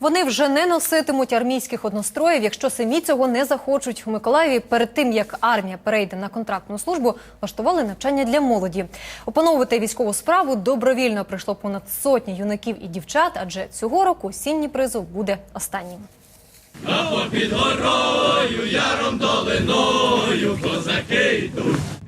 Вони вже не носитимуть армійських одностроїв, якщо самі цього не захочуть. У Миколаєві перед тим як армія перейде на контрактну службу, влаштували навчання для молоді. Опановувати військову справу добровільно прийшло понад сотні юнаків і дівчат, адже цього року осінній призов буде останнім.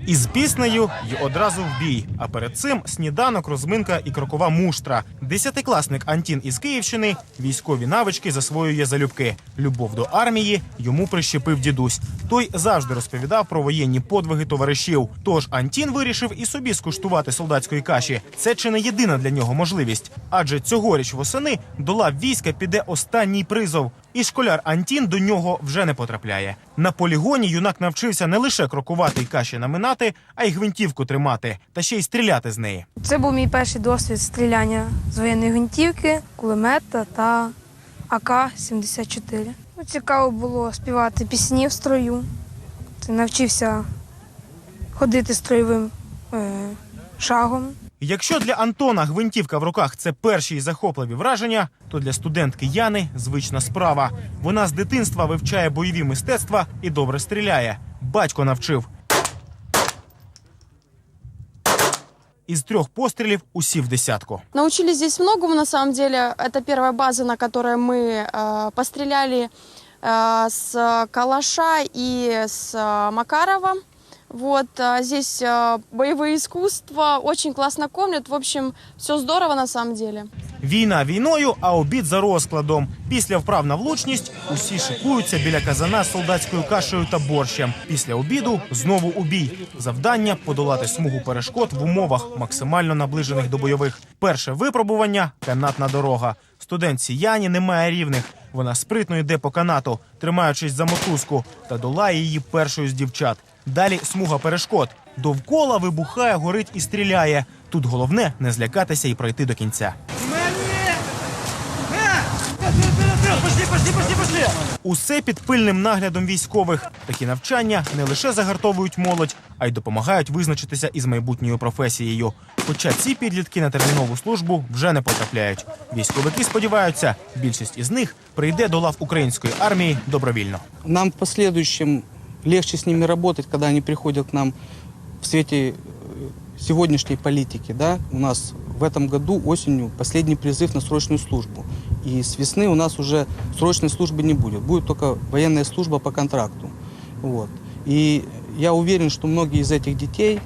Із піснею й одразу в бій. А перед цим сніданок, розминка і крокова муштра. Десятикласник Антін із Київщини військові навички засвоює залюбки. Любов до армії йому прищепив дідусь. Той завжди розповідав про воєнні подвиги товаришів. Тож Антін вирішив і собі скуштувати солдатської каші. Це чи не єдина для нього можливість? Адже цьогоріч восени до лав війська піде останній призов. І школяр Антін до нього вже не потрапляє. На полігоні юнак навчився не лише крокувати й каші наминати, а й гвинтівку тримати, та ще й стріляти з неї. Це був мій перший досвід стріляння з воєнної гвинтівки, кулемета та АК-74. Ну, Цікаво було співати пісні в строю. Це навчився ходити строєвим е, шагом. Якщо для Антона гвинтівка в руках це перші й захопливі враження, то для студентки Яни звична справа. Вона з дитинства вивчає бойові мистецтва і добре стріляє. Батько навчив. Із трьох пострілів усі в десятку. Научились здесь многому, на самом деле. Это первая база, на которой мы э, постреляли э, с Калаша и с э, Макарова. Вот, здесь боевые искусства, очень классно кормят. В общем, все здорово на самом деле. Війна війною, а обід за розкладом. Після вправ на влучність усі шикуються біля казана з солдатською кашею та борщем. Після обіду знову у бій. Завдання подолати смугу перешкод в умовах, максимально наближених до бойових. Перше випробування канатна дорога. Студентці Яні немає рівних. Вона спритно йде по канату, тримаючись за мотузку, та долає її першою з дівчат. Далі смуга перешкод. Довкола вибухає, горить і стріляє. Тут головне не злякатися і пройти до кінця. Усе під пильним наглядом військових. Такі навчання не лише загартовують молодь, а й допомагають визначитися із майбутньою професією. Хоча ці підлітки на термінову службу вже не потрапляють. Військовики сподіваються, більшість із них прийде до лав української армії добровільно. Нам в последующем легче с ними работать, когда они приходят к нам в свете э, сегодняшней политики. Да? У нас в этом году осенью последний призыв на срочную службу. И с весны у нас уже срочной службы не будет. Будет только военная служба по контракту. Вот. И я уверен, что многие из этих детей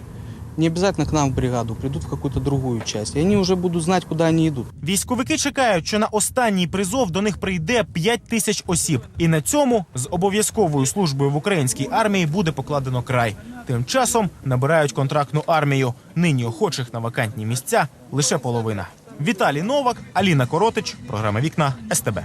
не обязательно к нам в бригаду, придут в какую-то другую часть. И они уже будут знать, куда они идут. Військовики чекають, що на останній призов до них прийде 5 тисяч осіб, і на цьому з обов'язковою службою в українській армії буде покладено край. Тим часом набирають контрактну армію. Нині охочих на вакантні місця лише половина. Віталій Новак, Аліна Коротич, програма Вікна СТБ.